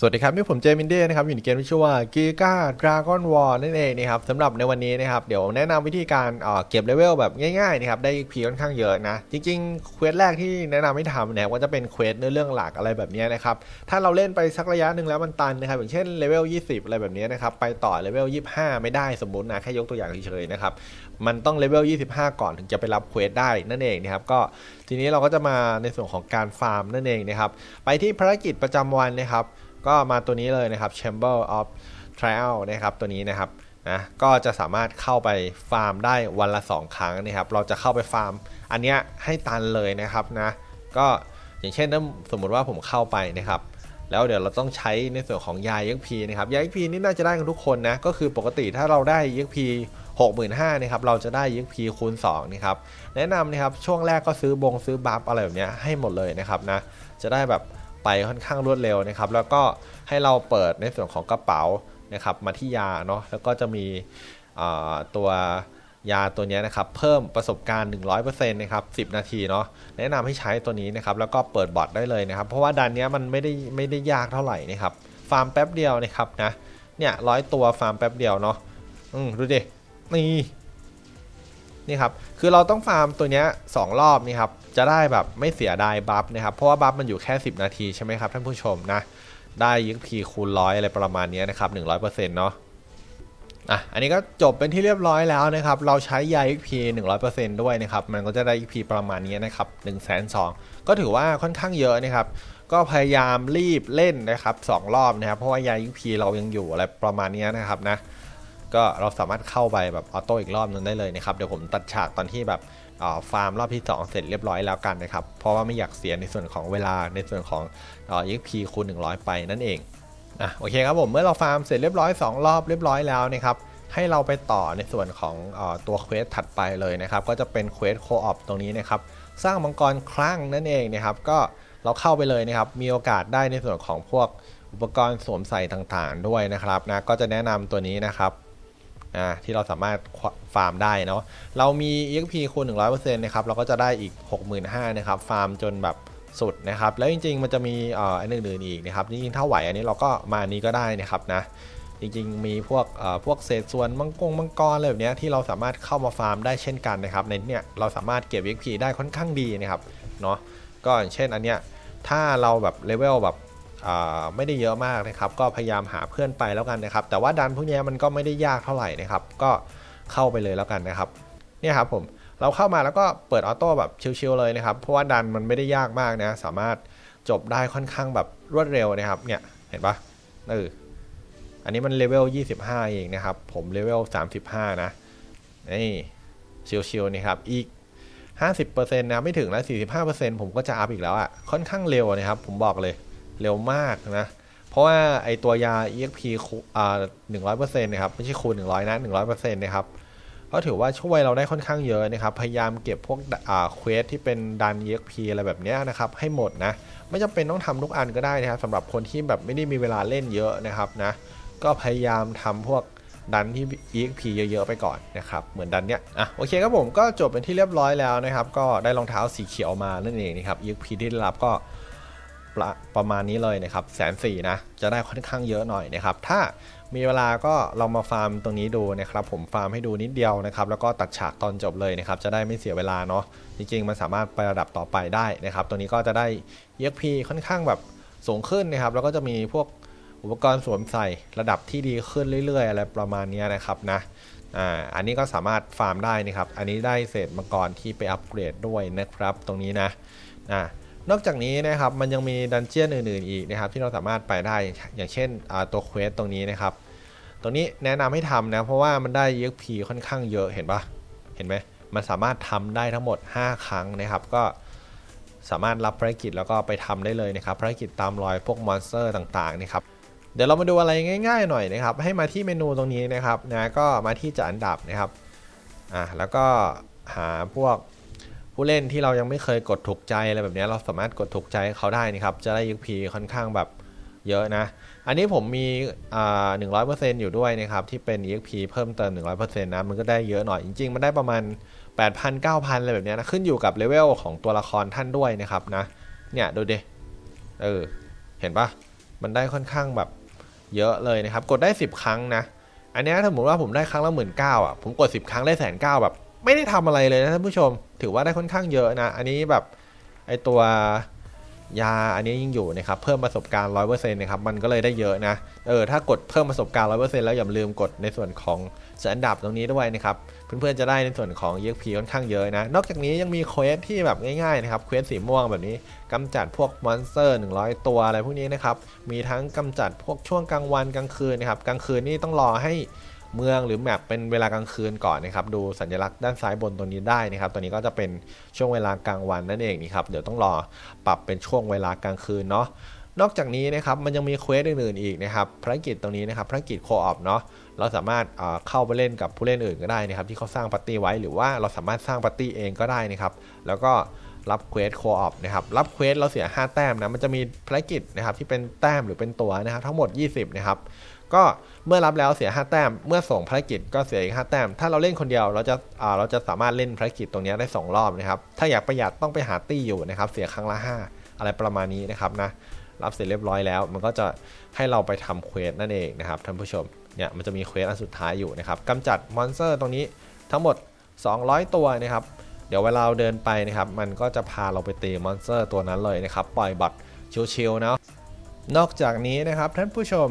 สวัสดีครับ นี่ผมเจมินเด้นะครับอยู่ในเกมที่ชื่อว่า Giga Dragon War นั่นเองนะครับสำหรับในวันนี้นะครับเดี๋ยวแนะนำวิธีการเอ่อเก็บเลเวลแบบง่ายๆนะครับได้ XP ค่อนข้างเยอะนะ จริงๆเควสแรกที่แนะนำให้ทำเนี่ยก็จะเป็นเควสเนื้อเรื่องหลักอะไรแบบนี้นะครับถ้าเราเล่นไปสักระยะหนึ่งแล้วมันตันนะครับอย่างเช่นเลเวล20 อะไรแบบนี้นะครับไปต่อเลเวล25 ไม่ได้สมมุตินะแค่ยกตัวอย่างเฉยๆนะครับมันต้องเลเวล25 ก่อนถึงจะไปรับเควสได้นั่นเองนะครับก็ทีนี้เราก็จะมาในส่วนของการฟาร์มนั่นเองนะครับไปที่ภารกิจประจำวันนะครับ ก็มาตัวนี้เลยนะครับ Chamber of Trial นะครับตัวนี้นะครับนะก็จะสามารถเข้าไปฟาร์มได้วันละ 2 ครั้งนะครับ เราจะเข้าไปฟาร์ม อันเนี้ยให้ตันเลยนะครับนะก็อย่างเช่นถ้าสมมุติว่าผมเข้าไปนะครับ แล้วเดี๋ยวเราต้องใช้ในส่วนของยา EXP นะครับยา EXP นี่น่าจะได้กันทุกคนนะก็คือปกติถ้าเราได้ EXP 65,000นะครับเราจะได้ EXP คูณ2นะครับแนะนำนะครับช่วงแรกก็ซื้อบงซื้อบัฟอะไรแบบนี้ให้หมดเลยนะครับนะจะได้แบบ ไปค่อนข้างรวดเร็วนะครับ แล้วก็ให้เราเปิดในส่วนของกระเป๋านะครับมาที่ยาเนาะแล้วก็จะมีตัวยาตัวนี้นะครับเพิ่มประสบการณ์ 100%นะครับ10 นาทีเนาะแนะนำให้ใช้ตัวนี้นะครับแล้วก็เปิดบอทได้เลยนะครับ เพราะว่าดันเนี้ยมันไม่ได้ไม่ได้ยากเท่าไหร่นะครับฟาร์มแป๊บเดียวนะครับนะเนี่ยร้อยตัวฟาร์มแป๊บเดียวเนาะอืมดูดินี่ นี่ครับคือเราต้องฟาร์มตัวเนี้ยสองรอบนี่ครับจะได้แบบไม่เสียดายบัฟนะครับเพราะว่าบัฟมันอยู่แค่ 10 นาทีใช่ไหมครับท่านผู้ชมนะได้ยึกพีคูณร้อยอะไรประมาณนี้นะครับ100%เนาะอะอันนี้ก็จบเป็นที่เรียบร้อยแล้วนะครับเราใช้ยา XP 100%ด้วยนะครับมันก็จะได้ XP ประมาณนี้นะครับ1 2 0 0 0ก็ถือว่าค่อนข้างเยอะนะครับก็พยายามรีบเล่นนะครับ2รอบนะครับเพราะว่ายา XP เรายังอยู่อะไรประมาณนี้นะครับนะ ก็เราสามารถเข้าไปแบบออโต้อีกรอบนึงได้เลยนะครับ เดี๋ยวผมตัดฉากตอนที่แบบฟาร์มรอบที่ 2 เสร็จเรียบร้อยแล้วกันนะครับ เพราะว่าไม่อยากเสียในส่วนของเวลาในส่วนของเอ่อ EXP คูณ100 ไปนั่นเองอะโอเคครับผมเมื่อเราฟาร์มเสร็จเรียบร้อย 2 รอบเรียบร้อยแล้วนะครับให้เราไปต่อในส่วนของออตัวเควสถัดไปเลยนะครับ ก็จะเป็นเควสโคออปตรงนี้นะครับ สร้างมังกรคลั่งนั่นเองนะครับก็เราเข้าไปเลยนะครับ มีโอกาสได้ในส่วนของพวกอุปกรณ์สวมใส่ต่างๆ ด้วยนะครับนะก็จะแนะนำตัวนี้นะครับ อ่าที่เราสามารถฟาร์มได้เนาะเรามี EXP คูณ100%นะครับเราก็จะได้อีก 65,000นะครับฟาร์มจนแบบสุดนะครับแล้วจริงๆมันจะมีอ่ออันอื่นๆอีกนะครับจริงๆถ้าไหวอันนี้เราก็มาอันนี้ก็ได้นะครับนะจริงๆมีพวกเอ่อพวกเศษส่วนมังกรมังกรอะไรแบบเนี้ยที่เราสามารถเข้ามาฟาร์มได้เช่นกันนะครับในเนี้ยเราสามารถเก็บ EXP ได้ค่อนข้างดีนะครับเนาะก็อย่างเช่นอันเนี้ยถ้าเราแบบเลเวลแบบ ไม่ได้เยอะมากนะครับ ก็พยายามหาเพื่อนไปแล้วกันนะครับ แต่ว่าดันพวกนี้มันก็ไม่ได้ยากเท่าไหร่นะครับ ก็เข้าไปเลยแล้วกันนะครับ เนี่ยครับผม เราเข้ามาแล้วก็เปิดออโต้แบบชิลๆเลยนะครับ เพราะว่าดันมันไม่ได้ยากมากนะ สามารถจบได้ค่อนข้างแบบรวดเร็วนะครับ เนี่ย เห็นปะเออ อันนี้มันเลเวล 25 เองนะครับ ผมเลเวล 35 นะ นี่ชิลๆนี่ครับ อีก50%นะ ไม่ถึงแล้ว45%ผมก็จะอัพอีกแล้วอะ่ะ ค่อนข้างเร็วนะครับ ผมบอกเลย เร็วมากนะ เพราะว่าไอตัวยา EXP อ่าหนึ่งร้อยเปอร์เซ็นต์นะครับ ไม่ใช่คูณหนึ่งร้อยนะหนึ่งร้อยเปอร์เซ็นต์นะครับ ก็ถือว่าช่วยเราได้ค่อนข้างเยอะนะครับ พยายามเก็บพวกอ่าเควสที่เป็นดัน EXP อะไรแบบนี้นะครับ ให้หมดนะ ไม่จำเป็นต้องทำทุกอันก็ได้นะครับสำหรับคนที่แบบไม่ได้มีเวลาเล่นเยอะนะครับนะ ก็พยายามทำพวกดันที่ EXP เยอะ ๆ ไปก่อนนะครับ เหมือนดันเนี้ย อะ โอเคครับผมก็จบเป็นที่เรียบร้อยแล้วนะครับ ก็ได้รองเท้าสีเขียวมานั่นเองนะครับ EXP ที่ได้รับก็ ประประมาณนี้เลยนะครับแสนสี่นะจะได้ค่อนข้างเยอะหน่อยนะครับถ้ามีเวลาก็ลองมาฟาร์มตรงนี้ดูนะครับผมฟาร์มให้ดูนิดเดียวนะครับแล้วก็ตัดฉากตอนจบเลยนะครับจะได้ไม่เสียเวลาเนาะจริงๆมันสามารถไประดับต่อไปได้นะครับตัวนี้ก็จะได้ EXP ค่อนข้างแบบสูงขึ้นนะครับแล้วก็จะมีพวกอุปกรณ์สวมใส่ระดับที่ดีขึ้นเรื่อยๆ อะไรประมาณนี้นะครับนะอ่าอันนี้ก็สามารถฟาร์มได้นะครับอันนี้ได้เศษมังกรที่ไปอัปเกรดด้วยนะครับตรงนี้นะอ่า นอกจากนี้นะครับมันยังมีดันเจียนอื่นๆอีกนะครับที่เราสามารถไปได้อย่างเช่นตัวเควสตรงนี้นะครับตรงนี้แนะนำให้ทำนะเพราะว่ามันได้ EXP ค่อนข้างเยอะเห็นปะเห็นไหมมันสามารถทำได้ทั้งหมด 5 ครั้งนะครับ ก็สามารถรับภารกิจแล้วก็ไปทำได้เลยนะครับภารกิจตามรอยพวกมอนสเตอร์ต่างๆนะครับเดี๋ยวเรามาดูอะไรง่าย ๆ หน่อยนะครับ ให้มาที่เมนูตรงนี้นะครับนะก็มาที่จัดอันดับนะครับอ่าแล้วก็หาพวก ผู้เล่นที่เรายังไม่เคยกดถูกใจอะไรแบบนี้เราสามารถกดถูกใจเขาได้นะครับ จะได้ UP ค่อนข้างแบบเยอะนะ อันนี้ผมมีอ่าหนึ่งร้อยเปอร์เซ็นต์อยู่ด้วยนะครับ ที่เป็น EXP เพิ่มเติม100%นะ มันก็ได้เยอะหน่อย จริง ๆ มันได้ประมาณ8,000 9,000อะไรแบบนี้นะ ขึ้นอยู่กับเลเวลของตัวละครท่านด้วยนะครับนะ เนี่ยดูดิ เออ เห็นปะมันได้ค่อนข้างแบบเยอะเลยนะครับ กดได้10ครั้งนะ อันนี้ถ้าสมมติว่าผมได้ครั้งละหมื่นเก้าอะ ผมกด10ครั้งได้แสนเก้าแบบ ไม่ได้ทำอะไรเลยนะท่านผู้ชม ถือว่าได้ค่อนข้างเยอะนะ อันนี้แบบไอตัวยาอันนี้ยิ่งอยู่นะครับเพิ่มประสบการณ์100%นะครับมันก็เลยได้เยอะนะเออถ้ากดเพิ่มประสบการณ์100%แล้วอย่าลืมกดในส่วนของเสืออันดับตรงนี้ด้วยนะครับเพื่อนๆจะได้ในส่วนของ EXP ค่อนข้างเยอะนะ นอกจากนี้ยังมีเควสที่แบบง่ายๆนะครับเควสสีม่วงแบบนี้กำจัดพวกมอนสเตอร์100 ตัวอะไรพวกนี้นะครับมีทั้งกำจัดพวกช่วงกลางวันกลางคืนนะครับกลางคืนนี่ต้องรอให้ เมืองหรือแมปเป็นเวลากลางคืนก่อนนะครับดูสัญลักษณ์ด้านซ้ายบนตรงนี้ได้นะครับตัวนี้ก็จะเป็นช่วงเวลากลางวันนั่นเองนี่ครับเดี๋ยวต้องรอปรับเป็นช่วงเวลากลางคืนเนาะนอกจากนี้นะครับมันยังมีเควสอื่นๆอีกนะครับภารกิจตรงนี้นะครับภารกิจโคออปเนาะเราสามารถเอ่อเข้าไปเล่นกับผู้เล่นอื่นก็ได้นะครับที่เขาสร้างปาร์ตี้ไว้หรือว่าเราสามารถสร้างปาร์ตี้เองก็ได้นะครับแล้วก็รับเควสโคออปนะครับรับเควสเราเสีย 5 แต้มนะมันจะมีภารกิจนะครับที่เป็นแต้มหรือเป็นตัวนะครับทั้งหมด 20นะครับ ก็เมื่อรับแล้วเสีย 5 แต้ม เมื่อส่งภารกิจก็เสียอีก 5 แต้ม ถ้าเราเล่นคนเดียวเราจะอ่าเราจะสามารถเล่นภารกิจตรงนี้ได้สองรอบนะครับ ถ้าอยากประหยัดต้องไปหาตี้อยู่นะครับ เสียครั้งละ 5 อะไรประมาณนี้นะครับนะ รับเสร็จเรียบร้อยแล้ว มันก็จะให้เราไปทำเควสนั่นเองนะครับท่านผู้ชม เนี่ยมันจะมีเควสอันสุดท้ายอยู่นะครับกำจัดมอนสเตอร์ตรงนี้ทั้งหมด 200 ตัวนะครับ เดี๋ยวเวลาเราเดินไปนะครับ มันก็จะพาเราไปตีมอนสเตอร์ตัวนั้นเลยนะครับ ปล่อยบัตรชิวๆเนาะ นอกจากนี้นะครับท่านผู้ชม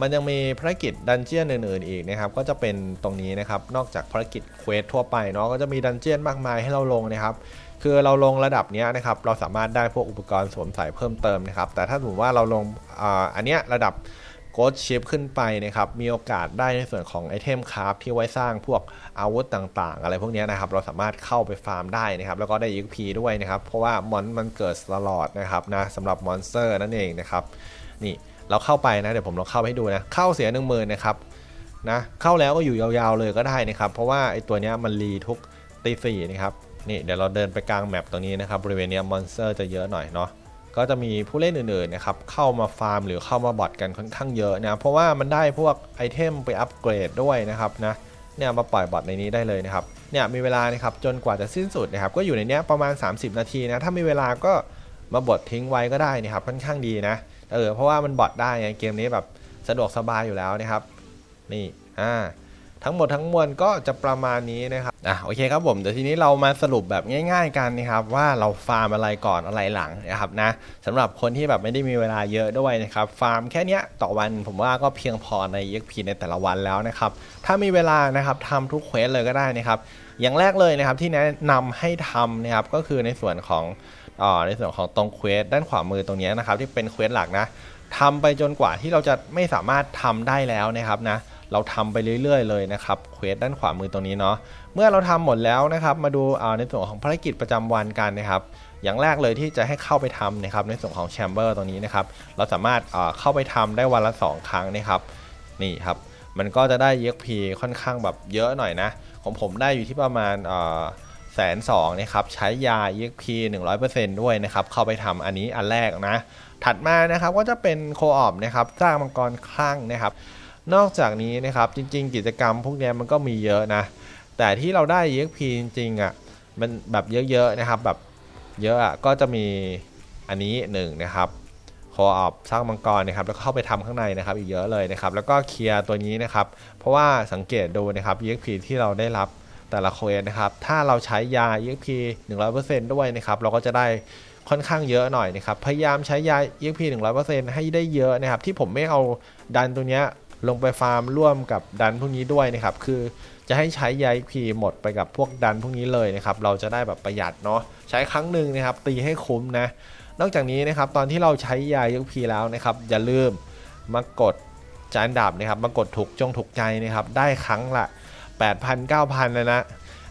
มันยังมีภารกิจดันเจียนอื่นๆอีกนะครับก็จะเป็นตรงนี้นะครับนอกจากภารกิจเควสทั่วไปเนาะก็จะมีดันเจียนมากมายให้เราลงนะครับคือเราลงระดับนี้นะครับเราสามารถได้พวกอุปกรณ์สวมใส่เพิ่มเติมนะครับแต่ถ้าสมมติว่าเราลงออันเนี้ยระดับโกดชิปขึ้นไปนะครับมีโอกาสได้ในส่วนของไอเทมคราฟที่ไว้สร้างพวกอาวุธต่างๆ อะไรพวกนี้นะครับเราสามารถเข้าไปฟาร์มได้นะครับแล้วก็ได้ XP ด้วยนะครับเพราะว่ามอนมันเกิดตลอดนะครับนะสำหรับมอนสเตอร์นั่นเองนะครับนี่ เราเข้าไปนะเดี๋ยวผมลองเข้าไปให้ดูนะ เข้าเสียหนึ่งหมื่นนะครับนะเข้าแล้วก็อยู่ยาวๆเลยก็ได้นะครับ เพราะว่าไอตัวนี้มันรีทุกตีสี่นะครับนี่เดี๋ยวเราเดินไปกลางแมปตรงนี้นะครับบริเวณนี้มอนสเตอร์จะเยอะหน่อยเนาะก็จะมีผู้เล่นอื่นๆนะครับเข้ามาฟาร์มหรือเข้ามาบอทกันค่อนข้างเยอะนะเพราะว่ามันได้พวกไอเทมไปอัปเกรดด้วยนะครับนะเนี่ยมาปล่อยบอทในนี้ได้เลยนะครับเนี่ยมีเวลานะครับจนกว่าจะสิ้นสุดนะครับก็อยู่ในนี้ประมาณ 30 นาทีนะถ้ามีเวลาก็มาบดทิ้งไว้ก็ได้นะครับค่อนข้างดีนะ เออเพราะว่ามันบอทได้ไงเกมนี้แบบสะดวกสบายอยู่แล้วนะครับ นี่อ่าทั้งหมดทั้งมวลก็จะประมาณนี้นะครับอะโอเคครับผมเดี๋ยวทีนี้เรามาสรุปแบบง่าย ๆ กันนะครับ ว่าเราฟาร์มอะไรก่อนอะไรหลังนะครับนะสำหรับคนที่แบบไม่ได้มีเวลาเยอะด้วยนะครับฟาร์มแค่เนี้ยต่อวันผมว่าก็เพียงพอใน EXP ในแต่ละวันแล้วนะครับถ้ามีเวลานะครับทำทุกเควสเลยก็ได้นะครับอย่างแรกเลยนะครับที่แนะนำให้ทำนะครับก็คือในส่วนของ ในส่วนของตรงเควสด้านขวามือตรงนี้นะครับที่เป็นเควสหลักนะทำไปจนกว่าที่เราจะไม่สามารถทำได้แล้วนะครับนะเราทำไปเรื่อยๆ เลยนะครับเควสด้านขวามือตรงนี้เนาะเมื่อเราทำหมดแล้วนะครับ มาดูาในส่วนของภารกิจประจำวันกันนะครับ อย่างแรกเลยที่จะให้เข้าไปทำนะครับในส่วนของแชมเบอร์ตรงนี้นะครับเราสามารถาเข้าไปทำได้วันละ 2 ครั้งนะครับนี่ครับมันก็จะได้ EXP ค่อนข้างแบบเยอะหน่อยนะของผมได้อยู่ที่ประมาณ แสนสองนะครับใช้ยา EXP 100%ด้วยนะครับเข้าไปทำอันนี้อันแรกนะ ถัดมานะครับก็จะเป็นโคออปนะครับสร้างมังกรคลั่งนะครับ นอกจากนี้นะครับจริง ๆ กิจกรรมพวกนี้มันก็มีเยอะนะ แต่ที่เราได้ EXP จริงๆอะมันแบบเยอะๆนะครับแบบเยอะอะก็จะมีอันนี้หนึ่งนะครับโคออปสร้างมังกรนะครับแล้วเข้าไปทำข้างในนะครับอีกเยอะเลยนะครับแล้วก็เคลียร์ตัวนี้นะครับเพราะว่าสังเกตดูนะครับ EXP ที่เราได้รับ แต่ละเควสนะครับ ถ้าเราใช้ยา EXP 100%ด้วยนะครับ เราก็จะได้ค่อนข้างเยอะหน่อยนะครับ พยายามใช้ยา EXP 100%ให้ได้เยอะนะครับ ที่ผมไม่เอาดันตัวเนี้ยลงไปฟาร์มร่วมกับดันพวกนี้ด้วยนะครับ คือจะให้ใช้ยา EXP หมดไปกับพวกดันพวกนี้เลยนะครับ เราจะได้แบบประหยัดเนาะ ใช้ครั้งหนึ่งนะครับ ตีให้คุ้มนะ นอกจากนี้นะครับ ตอนที่เราใช้ยา EXP แล้วนะครับ อย่าลืมมากดจานดับนะครับ มากดถูกจงถูกใจนะครับ ได้ครั้งละ 8,000 9,000เลยนะ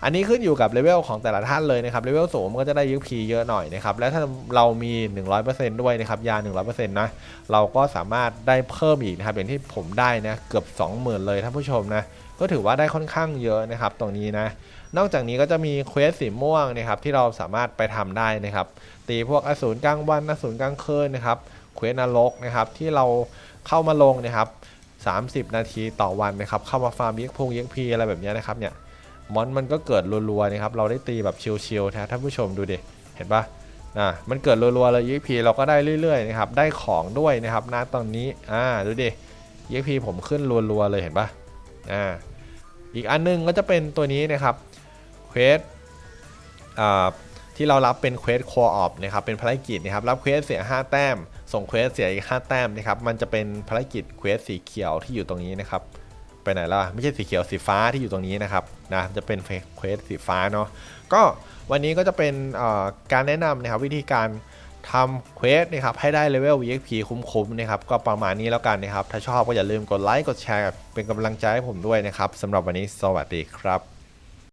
อันนี้ขึ้นอยู่กับเลเวลของแต่ละท่านเลยนะครับเลเวลสูงมันก็จะได้ยุคพีเยอะหน่อยนะครับและถ้าเรามี 100%ด้วยนะครับยา 100%นะเราก็สามารถได้เพิ่มอีกนะครับอย่างที่ผมได้นะเกือบ 20,000 เลยท่านผู้ชมนะก็ถือว่าได้ค่อนข้างเยอะนะครับตรงนี้นะนอกจากนี้ก็จะมีเควสสีม่วงนะครับที่เราสามารถไปทำได้นะครับตีพวกอสูรกลางวันอสูรกลางคืนนะครับเควสนรกนะครับที่เราเข้ามาลงนะครับ 30 นาทีต่อวันนะครับเข้ามาฟาร์มเย็กพงเย็กพีอะไรแบบนี้นะครับเนี่ยมอนมันก็เกิดรัวๆนะครับเราได้ตีแบบชิลๆนะท่านผู้ชมดูดิเห็นปะนะมันเกิดรัวๆเลย EXP เราก็ได้เรื่อยๆนะครับได้ของด้วยนะครับณตอนนี้อ่าดูดิ EXP ผมขึ้นรัวๆเลยเห็นปะอ่าอีกอันนึงก็จะเป็นตัวนี้นะครับเควสอ่าที่เรารับเป็นเควสคอออฟนะครับเป็นภารกิจนะครับรับเควสเสีย 5 แต้ม ส่งเควสเสียอีก5แต้มนะครับ มันจะเป็นภารกิจเควสสีเขียวที่อยู่ตรงนี้นะครับ ไปไหนแล่ะไม่ใช่สีเขียวสีฟ้าที่อยู่ตรงนี้นะครับนะจะเป็นเควสสีฟ้าเนาะก็วันนี้ก็จะเป็นการแนะนำนะครับวิธีการทำเควสนะครับให้ได้เลเวล EXP คุ้มๆนะครับก็ประมาณนี้แล้วกันนะครับ ถ้าชอบก็อย่าลืมกดไลค์กดแชร์เป็นกำลังใจให้ผมด้วยนะครับสำหรับวันนี้สวัสดีครับ